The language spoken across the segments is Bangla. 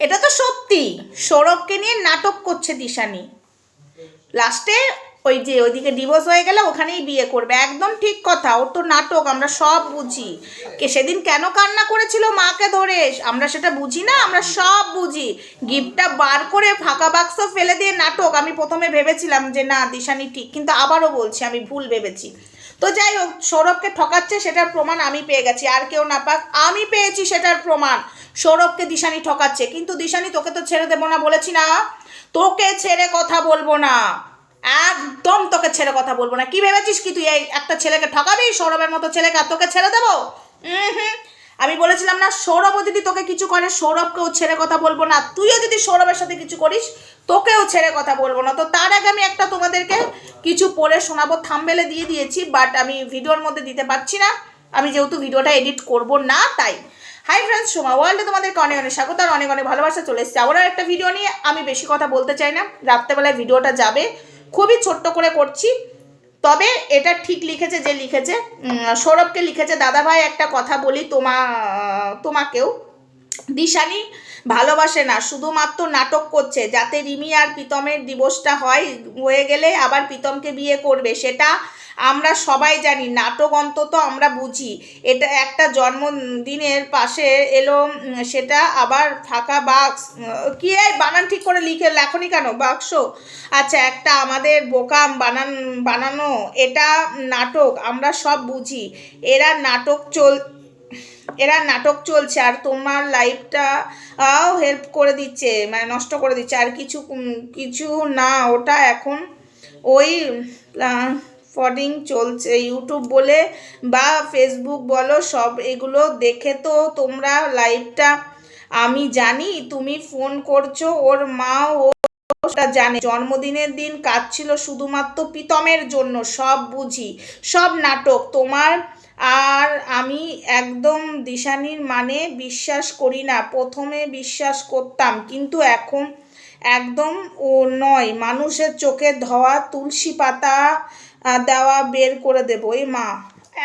এটা তো সত্যি। সৌরভকে নিয়ে নাটক করছে দিশানি। লাস্টে ওই যে ওইদিকে ডিভোর্স হয়ে গেলে ওখানেই বিয়ে করবে। একদম ঠিক কথা, ওর তো নাটক, আমরা সব বুঝি। কে সেদিন কেন কান্না করেছিল মাকে ধরে? আমরা সেটা বুঝি না, আমরা সব বুঝি। গিফটটা বার করে ফাঁকা বাক্স ফেলে দিয়ে নাটক, আমি প্রথমে ভেবেছিলাম যে না, দিশানি ঠিক, কিন্তু আবারও বলছি, আমি ভুল ভেবেছি। তো যাই হোক, সৌরভকে ঠকাচ্ছে সেটার প্রমাণ আমি পেয়ে গেছি, আর কেউ না পাক, আমি পেয়েছি সেটার প্রমাণ। সৌরভকে দিশানি ঠকাচ্ছে, কিন্তু দিশানি তোকে তো ছেড়ে দেবো না বলেছি না। তোকে ছেড়ে কথা বলব না। একদম তোকে ছেড়ে কথা বলব না। কি ভেবেছিস কি তুই এই একটা ছেলেকে ঠকাবি? সৌরভের মতো ছেলেকে আর তোকে ছেড়ে দেবো? হুম। আমি বলেছিলাম না সৌরভও যদি তোকে কিছু করে, সৌরভকেও ছেড়ে কথা বলব না। তুইও যদি সৌরভের সাথে কিছু করিস, তোকেও ছেড়ে কথা বলব না। তো তার আগে আমি একটা তোমাদেরকে কিছু পড়ে শোনাবো থামবেলে দিয়ে দিয়েছি বাট আমি ভিডিওর মধ্যে দিতে পারছি না। আমি যেহেতু ভিডিওটা এডিট করব না, তাই। হাই ফ্রেন্ডস সোমা ওয়ার্ল্ডে তোমাদেরকে অনেক অনেক স্বাগত আর অনেক অনেক ভালোবাসা, চলে এসেছে আবার একটা ভিডিও নিয়ে। আমি বেশি কথা বলতে চাই না, রাত্রেবেলায় ভিডিওটা যাবে। খুবই ছোট্ট করে করছি। তবে এটা ঠিক লিখেছে যে লিখেছে সৌরভকে লিখেছে দাদা ভাই একটা কথা বলি তোমা, তোমাকেও। দিশানি ভালোবাসে না, শুধুমাত্র নাটক করছে, যাতে রিমি আর প্রীতমের দিবসটা হয়, হয়ে গেলে আবার প্রীতমকে বিয়ে করবে, সেটা আমরা সবাই জানি, নাটক অন্তত আমরা বুঝি। এটা একটা জন্মদিনের পাশে এলো সেটা আবার ফাঁকা বাক্স কি বানান ঠিক করে লিখে লেখনি কেন? বাক্স? আচ্ছা একটা আমাদের বোকাম বানান, বানানো, এটা নাটক, আমরা সব বুঝি। এরা নাটক চল এরা নাটক চলছে আর তোমার লাইফটা হেল্প করে দিচ্ছে মানে নষ্ট করে দিচ্ছে। আর কিছু কিছু না, ওটা এখন ওই ফডিং চলছে। ইউটিউব বলে বা ফেসবুক বলো, সব এগুলো দেখে তো তোমরা লাইভটা আমি জানি, তুমি ফোন করছ, ওর মা, ও ওটা জানে। জন্মদিনের দিন কাজ ছিল শুধুমাত্র প্রীতমের জন্য, সব বুঝি। সব নাটক তোমার আর আমি একদম দিশানির মানে বিশ্বাস করি না। প্রথমে বিশ্বাস করতাম, কিন্তু এখন একদম ও নয়। মানুষের চোখে ধোয়া, তুলসী পাতা দেওয়া বের করে দেবো। এই মা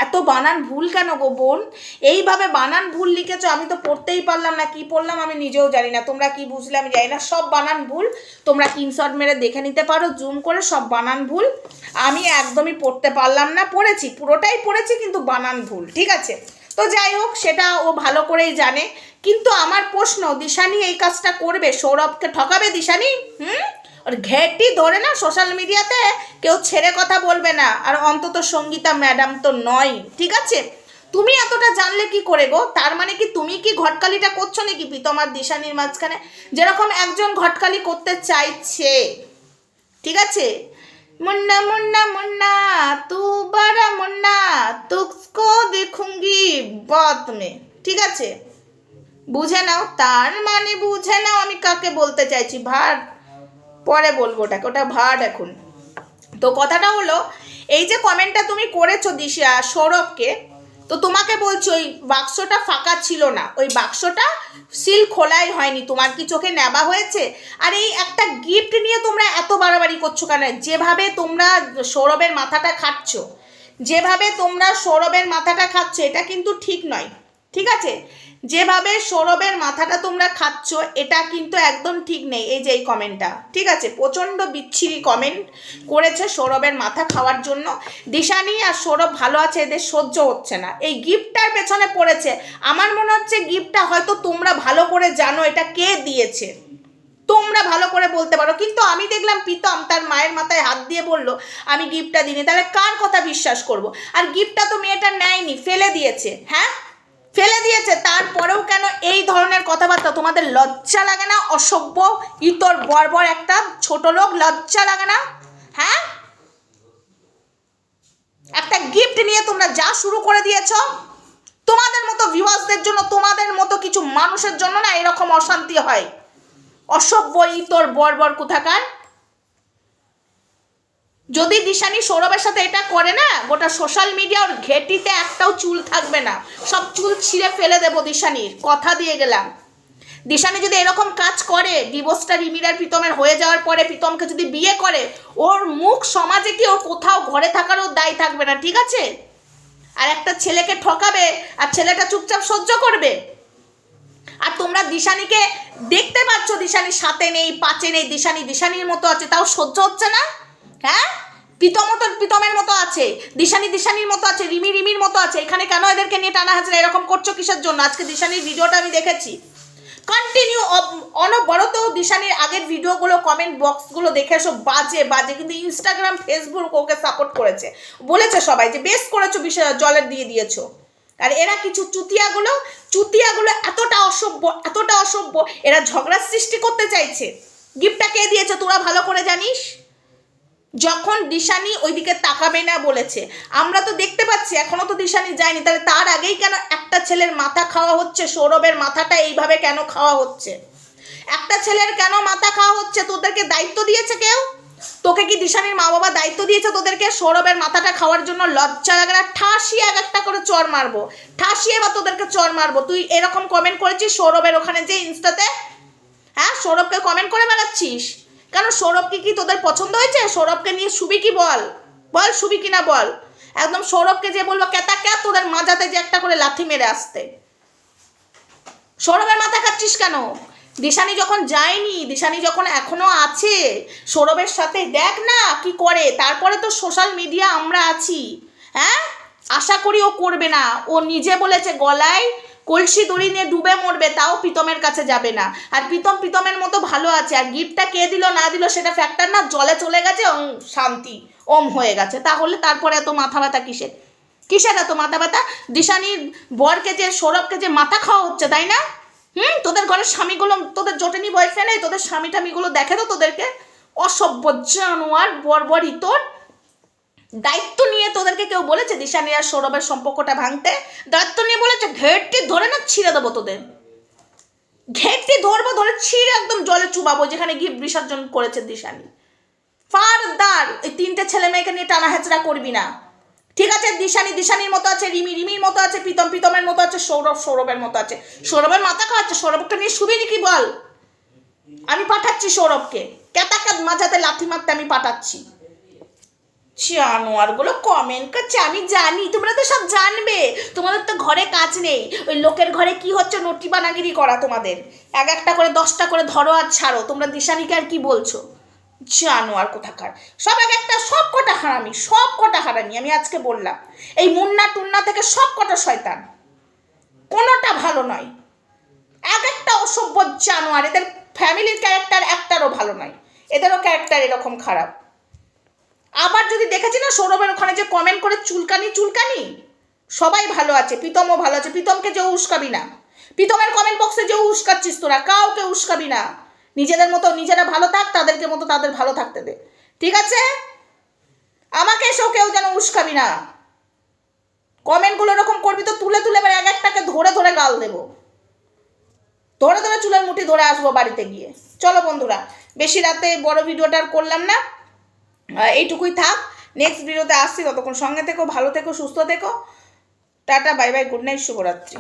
এত বানান ভুল কেন গো বোন? এইভাবে বানান ভুল লিখেছ, আমি তো পড়তেই পারলাম না, কি পড়লাম আমি নিজেও জানি না। তোমরা কি বুঝলে আমি জানি না, সব বানান ভুল। তোমরা স্ক্রিনশট মেরে দেখে নিতে পারো জুম করে সব বানান ভুল। আমি একদমই পড়তে পারলাম না, পড়েছি, পুরোটাই পড়েছি, কিন্তু বানান ভুল, ঠিক আছে? তো যাই হোক, সেটা ও ভালো করেই জানে। কিন্তু আমার প্রশ্ন, দিশানি এই কাজটা করবে? সৌরভকে ঠকাবে দিশানি? হুম? ওর ঘেটি ধরে না সোশ্যাল মিডিয়াতে কেউ ছেড়ে কথা বলবে না। আর অন্তত সঙ্গীতা ম্যাডাম তো নয়। ঠিক আছে? তুমি এতটা জানলে কি করে গো? তার মানে কি তুমি কি ঘটকালিটা করছ নাকি তোমার দিশানির মাঝখানে? যেরকম একজন ঘটকালি করতে চাইছে। ঠিক আছে? মুন্না মুন্না মুন্না, তু বড়া মুন্না তুকো দেখুঙ্গি বাত মে ঠিক আছে? বুঝে নাও, তার মানে বুঝে নাও আমি কাকে বলতে চাইছি। ভার। পরে বলব ওটাকে, ওটা ভাট এখন। তো কথাটা হলো, এই যে কমেন্টটা তুমি করেছ দিশা, সৌরভকে, তো তোমাকে বলছি ওই বাক্সটা ফাঁকা ছিল না, ওই বাক্সটা সিল খোলাই হয়নি, তোমার কি চোখে নেবা হয়েছে? আর এই একটা গিফট নিয়ে তোমরা এত বাড়াবাড়ি করছ কেন? যেভাবে তোমরা সৌরভের মাথাটা খাচ্ছ যেভাবে তোমরা সৌরভের মাথাটা খাচ্ছ এটা কিন্তু ঠিক নয়। ঠিক আছে? যেভাবে সৌরভের মাথাটা তোমরা খাচ্ছ, এটা কিন্তু একদম ঠিক নেই, এই যে এই কমেন্টটা ঠিক আছে? প্রচণ্ড বিচ্ছিরি কমেন্ট করেছে সৌরভের মাথা খাওয়ার জন্য। দিশানি আর সৌরভ ভালো আছে, এদের সহ্য হচ্ছে না। এই গিফটটার পেছনে পড়েছে। আমার মনে হচ্ছে গিফটটা হয়তো তোমরা ভালো করে জানো, এটা কে দিয়েছে। তোমরা ভালো করে বলতে পারো। কিন্তু আমি দেখলাম প্রীতম তার মায়ের মাথায় হাত দিয়ে বলল, আমি গিফটটা দিইনি। তাহলে কার কথা বিশ্বাস করব? আর গিফটটা তো মেয়েটা নেয়নি, ফেলে দিয়েছে। হ্যাঁ? ফেলে দিয়েছে। তারপরেও কেন এই ধরনের কথাবার্তা? তোমাদের লজ্জা লাগে না? অসভ্য, ইতর, বর্বর একটা ছোট লোক লজ্জা লাগে না? হ্যাঁ? একটা গিফট নিয়ে তোমরা যা শুরু করে দিয়েছ, তোমাদের মতো ভিউয়ার্সদের জন্য, তোমাদের মতো কিছু মানুষের জন্য না এরকম অশান্তি হয়। অসভ্য, ইতর, বর্বর কোথাকার? যদি দিশানি সৌরভের সাথে এটা করে না, গোটা সোশ্যাল মিডিয়া ওর ঘেটিতে একটাও চুল থাকবে না। সব চুল ছিঁড়ে ফেলে দেবো দিশানির, কথা দিয়ে গেলাম। দিশানি যদি এরকম কাজ করে ডিভোর্সটা রিমিরার প্রীতমের হয়ে যাওয়ার পরে প্রীতমকে যদি বিয়ে করে, ওর মুখ সমাজে কি ওর কোথাও ঘরে থাকারও দায় থাকবে না, ঠিক আছে? আর একটা ছেলেকে ঠকাবে, আর ছেলেটা চুপচাপ সহ্য করবে? আর তোমরা দিশানিকে দেখতে পাচ্ছ, দিশানির সাথে নেই, পাঁচে নেই, দিশানি দিশানির মতো আছে, তাও সহ্য হচ্ছে না? হ্যাঁ? পিতম মতো পিতমের মতো আছে, দিশানি দিশানির মতো আছে, রিমি রিমির মতো আছে। এখানে কেন এদেরকে নিয়ে টানা হাজরা এরকম করছ কিসের জন্য? আজকে দিশানির ভিডিওটা আমি দেখেছি। কন্টিনিউ অনবরত দিশানির আগের ভিডিওগুলো কমেন্ট বক্সগুলো দেখে সব বাজে বাজে। কিন্তু ইনস্টাগ্রাম ফেসবুক ওকে সাপোর্ট করেছে। বলেছে সবাই যে, বেশ করেছ বিষয়, জলের দিয়ে দিয়েছ। আর এরা কিছু চুতিয়াগুলো চুতিয়াগুলো এতটা অসভ্য এতটা অসভ্য, এরা ঝগড়ার সৃষ্টি করতে চাইছে। গিফটটা কে দিয়েছে তোরা ভালো করে জানিস? যখন দিশানি ওইদিকে তাকাবে না বলেছে, আমরা তো দেখতে পাচ্ছি, এখনও তো দিশানি যায়নি, তাহলে তার আগেই কেন একটা ছেলের মাথা খাওয়া হচ্ছে, সৌরভের মাথাটা এইভাবে কেন খাওয়া হচ্ছে? একটা ছেলের কেন মাথা খাওয়া হচ্ছে, তোদেরকে দায়িত্ব দিয়েছে কেউ? তোকে কি দিশানির মা বাবা দায়িত্ব দিয়েছে তোদেরকে? সৌরভের মাথাটা খাওয়ার জন্য লজ্জা লাগে না ঠাসিয়ে এক একটা করে চর মারবো ঠাসিয়ে বা তোদেরকে চর মারবো। তুই এরকম কমেন্ট করেছিস সৌরভের ওখানে যে ইনস্টাতে? হ্যাঁ সৌরভকে কমেন্ট করে বেড়াচ্ছিস? কেন সৌরভকে কি তোদের পছন্দ হয়েছে? সৌরভকে নিয়ে শুবি কি বল? বল শুবি কি না বল? একদম সৌরভকে যে বলব কেতা ক্যা তোদের মাজাতে যে একটা করে লাথি মেরে আসতে। সৌরভের মাথা খাচ্ছিস কেন? দিশানি যখন যায়নি, দিশানি যখন এখনও আছে, সৌরভের সাথে দেখ না কি করে, তারপরে তো সোশ্যাল মিডিয়া আমরা আছি। হ্যাঁ? আশা করি ও করবে না। ও নিজে বলেছে গলায় কলসি দড়ি নিয়ে ডুবে মরবে, তাও প্রীতমের কাছে যাবে না। আর প্রীতম প্রীতমের মতো ভালো আছে, আর গিফটটা কে দিল, না দিল, সেটা ফ্যাক্টর না, জলে চলে গেছে শান্তি, ওম হয়ে গেছে। তাহলে তারপরে এত মাথা ব্যথা কিসের? কিসের এত মাথা ব্যথা দিশানির বরকে যে, সৌরভকে যে মাথা খাওয়া হচ্ছে, তাই না? হুম? তোদের ঘরের স্বামীগুলো, তোদের জোটেনি বয়ফ্রেন্ড তোদের স্বামী টামিগুলো দেখে তো তোদেরকে? অসভ্য জানোয়ার বর্বরই তোর দায়িত্ব নিয়ে তোদেরকে কেউ বলেছে দিশানি আর সৌরভের সম্পর্কটা ভাঙতে? দায়িত্ব নিয়ে বলেছে, ঘেরটি ধরে না ছিঁড়ে দেবো তোদের। ঘেরটি ধরবো, ধরে ছিঁড়ে একদম জলে চুবাবো, যেখানে গিয়ে বিসর্জন করেছে দিশানি। ফারদার, এই তিনটে ছেলে মেয়েকে নিয়ে টানা হেঁচড়া করবি না। ঠিক আছে, দিশানি দিশানির মতো আছে, রিমি রিমির মতো আছে, প্রীতম প্রীতমের মতো আছে, সৌরভ সৌরভের মতো আছে। সৌরভের মাথা খাওয়াচ্ছে, সৌরভকে নিয়ে শুবিনি কি বল? আমি পাঠাচ্ছি সৌরভকে। কেতাকাত মাঝাতে লাথি মারতে আমি পাঠাচ্ছি। জানোয়ারগুলো কমেন্ট করছে, আমি জানি, তোমরা তো সব জানবে। তোমাদের তো ঘরে কাজ নেই। ওই লোকের ঘরে কি হচ্ছে নটি বানাগিরি করা তোমাদের। এক একটা করে, দশটা করে ধরো আর ছাড়ো, তোমরা দিশানিকে আর কি বলছো? জানোয়ার কোথাকার। সব এক একটা, সব কটা হারামি, সব কটা হারামি, আমি আজকে বললাম। এই মুন্না টুন্না থেকে সব কটা শয়তান। কোনোটা ভালো নয়। এক একটা অসভ্য জানোয়ার, এদের ফ্যামিলির ক্যারেক্টার একটারও ভালো নয়। এদেরও ক্যারেক্টার এরকম খারাপ। আবার যদি দেখেছি না সৌরভের ওখানে যে কমেন্ট করে চুলকানি চুলকানি? সবাই ভালো আছে, প্রীতমও ভালো আছে, প্রীতমকে যেও উস্কাবি না। প্রীতমের কমেন্ট বক্সে যেও উস্কাচ্ছিস তোরা, কাউকে উস্কাবি না। নিজেদের মতো, নিজেরা ভালো থাক, তাদেরকে মতো তাদের ভালো থাকতে দে। ঠিক আছে? আমাকে এসেও কেউ যেন উস্কাবি না। কমেন্টগুলো এরকম করবি তো তুলে তুলে এবার এক একটাকে ধরে ধরে গাল দেবো। ধরে ধরে চুলের মুঠি ধরে আসব বাড়িতে গিয়ে। চলো বন্ধুরা, বেশি রাতে বড় ভিডিওটা করলাম না। এইটুকুই থাক। নেক্সট ভিডিওতে আসছি। ততক্ষণ সঙ্গে থেকো, ভালো থেকো, সুস্থ থেকো। Tata bye bye good night শুভরাত্রি।